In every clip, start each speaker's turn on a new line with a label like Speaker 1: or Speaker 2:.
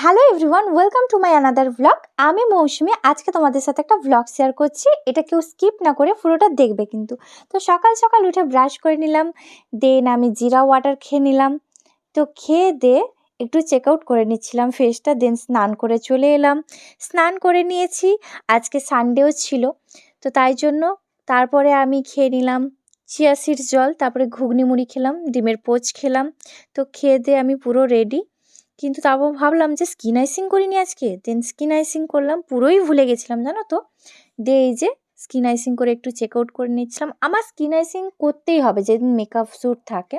Speaker 1: Hello everyone welcome to my another blog আমি মৌসুমি, আজকে তোমাদের সাথে একটা ব্লগ শেয়ার করছি। এটা কেউ স্কিপ না করে পুরোটা দেখবে কিন্তু। তো সকাল সকাল উঠে ব্রাশ করে নিলাম দেন আমি জিরা ওয়াটার খেয়ে নিলাম। তো খেয়ে দে, একটু চেক আউট করে নিচ্ছিলাম ফেসটা দেন স্নান করে চলে এলাম। স্নান করে নিয়েছি, আজকে সানডেও ছিল। তো তাই জন্য তারপরে আমি খেয়ে নিলাম চিয়া সিডস জল, তারপরে ঘুগনি মুড়ি খেলাম, ডিমের পোচ খেলাম। তো খেয়ে দিয়ে আমি পুরো রেডি কিন্তু তারপর ভাবলাম যে স্কিন আইসিং করিনি আজকে। দেন স্কিন আইসিং করলাম, পুরোই ভুলে গেছিলাম, জানো তো? দিয়ে এই যে স্কিন আইসিং করে একটু চেক আউট করে নিচ্ছিলাম। আমার স্কিন আইসিং করতেই হবে, যেদিন মেকআপ শ্যুট থাকে।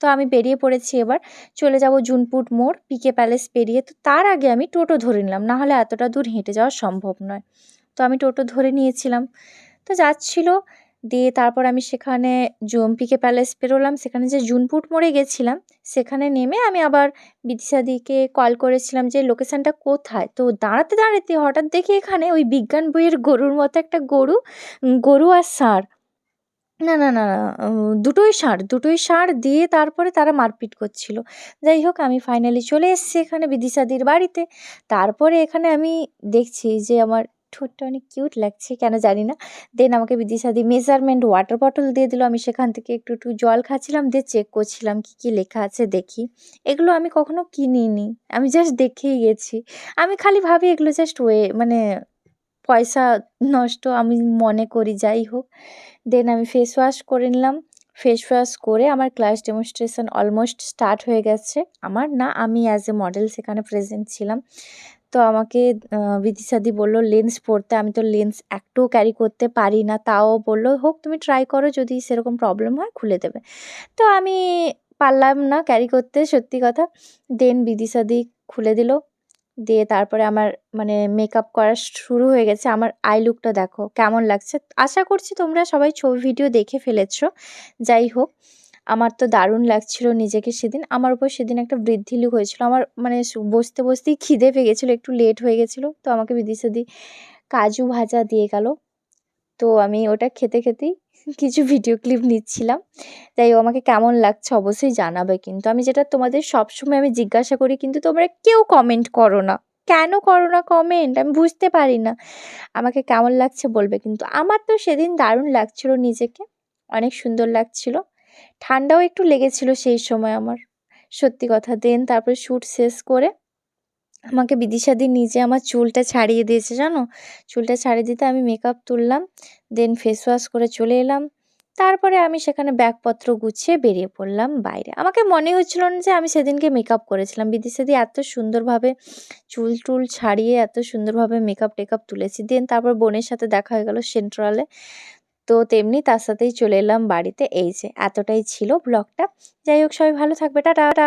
Speaker 1: তো আমি বেরিয়ে পড়েছি এবার। চলে যাব জুনপুট মোড় পিকে প্যালেস পেরিয়ে। তো তার আগে আমি টোটো ধরে নিলাম, না হলে এতটা দূর হেঁটে যাওয়া সম্ভব নয়। তো আমি টোটো ধরে নিয়েছিলাম। তো যাচ্ছিল দিয়ে তারপর আমি সেখানে জম্পিকে প্যালেস পেরোলাম। সেখানে যে জুনপুট মোড়ে গেছিলাম সেখানে নেমে আমি আবার বিদিশাদিকে কল করেছিলাম যে লোকেশানটা কোথায়? তো দাঁড়াতে দাঁড়াতে হঠাৎ দেখি এখানে ওই বিজ্ঞান বইয়ের গরুর মতো একটা গরু গরু আর ষাঁড়। না না না না, দুটোই ষাঁড় দুটোই ষাঁড় দিয়ে তারপরে তারা মারপিট করছিল। যাই হোক আমি ফাইনালি চলে এসেছি এখানে বিদিশাদির বাড়িতে। তারপরে এখানে আমি দেখছি যে আমার ঠোঁটটা অনেক কিউট লাগছে, কেন জানি না। দেন আমাকে বিদিশাদি মেজারমেন্ট ওয়াটার বটল দিয়ে দিল। আমি সেখান থেকে একটু একটু জল খাচ্ছিলাম, দিয়ে চেক করছিলাম কী কী লেখা আছে, দেখি। এগুলো আমি কখনো কিনিনি, আমি জাস্ট দেখেই গেছি। আমি খালি ভাবি এগুলো জাস্ট ওয়ে মানে পয়সা নষ্ট, আমি মনে করি, যাই হোক। দেন আমি ফেস ওয়াশ করে নিলাম। ফেস ওয়াশ করে আমার ক্লাস ডেমনস্ট্রেশন অলমোস্ট স্টার্ট হয়ে গেছে। আমার না, আমি অ্যাজ এ মডেল সেখানে প্রেজেন্ট ছিলাম। তো আমাকে বিদিশাদি বলল লেন্স পরতে আমি তো লেন্স একটুও ক্যারি করতে পারি না। তাও বলল, হোক, তুমি ট্রাই করো, যদি সেরকম প্রবলেম হয়, খুলে দেবে। তো আমি পারলাম না ক্যারি করতে, সত্যি কথা। দেন বিদিশাদি খুলে দিল। দিয়ে তারপরে আমার মানে মেকআপ করা শুরু হয়ে গেছে। আমার আই লুকটা দেখো, কেমন লাগছে? আশা করছি তোমরা সবাই ছবি ভিডিও দেখে ফেলেছো। যাই হোক আমার তো দারুণ লাগছিল নিজেকে সেদিন। আমার উপর সেদিন একটা বৃদ্ধি লুক হয়েছিল। আমার মানে বসতে বসতেই খিদে পেয়ে গেছিল, একটু লেট হয়ে গেছিল। তো আমাকে বিদিশাদি কাজু ভাজা দিয়ে গেল। তো আমি ওটা খেতে খেতেই কিছু ভিডিও ক্লিপ নিচ্ছিলাম। তাই আমাকে কেমন লাগছে অবশ্যই জানাবে কিন্তু। আমি যেটা তোমাদের সবসময় আমি জিজ্ঞাসা করি কিন্তু তোমরা কেউ কমেন্ট করো না। কেন করো না কমেন্ট আমি বুঝতে পারি না। আমাকে কেমন লাগছে বলবে কিন্তু। আমার তো সেদিন দারুণ লাগছিল নিজেকে। অনেক সুন্দর লাগছিল। ঠান্ডাও একটু লেগেছিল সেই সময় আমার। সত্যি কথা দেন তারপরে শ্যুট শেষ করে আমাকে বিদিশাদি নিজে আমার চুলটা ছাড়িয়ে দিয়েছে, জানো? চুলটা ছাড়িয়ে দিতে আমি মেকআপ তুললাম দেন ফেস ওয়াশ করে চলে এলাম। তারপরে আমি সেখানে ব্যাগপত্র গুছিয়ে বেরিয়ে পড়লাম বাইরে। আমাকে মনে হচ্ছিল না যে আমি সেদিনকে মেকআপ করেছিলাম। বিদিশাদি এত সুন্দরভাবে চুল টুল ছাড়িয়ে এত সুন্দরভাবে মেকআপ টেকআপ তুলেছি। দেন তারপর বোনের সাথে দেখা হয়ে গেল সেন্ট্রালে তো তেমনি তার সাথেই চলে এলাম বাড়িতে। এই যে, এতটাই ছিল ব্লগটা যাই হোক, সবাই ভালো থাকবে। টাটা।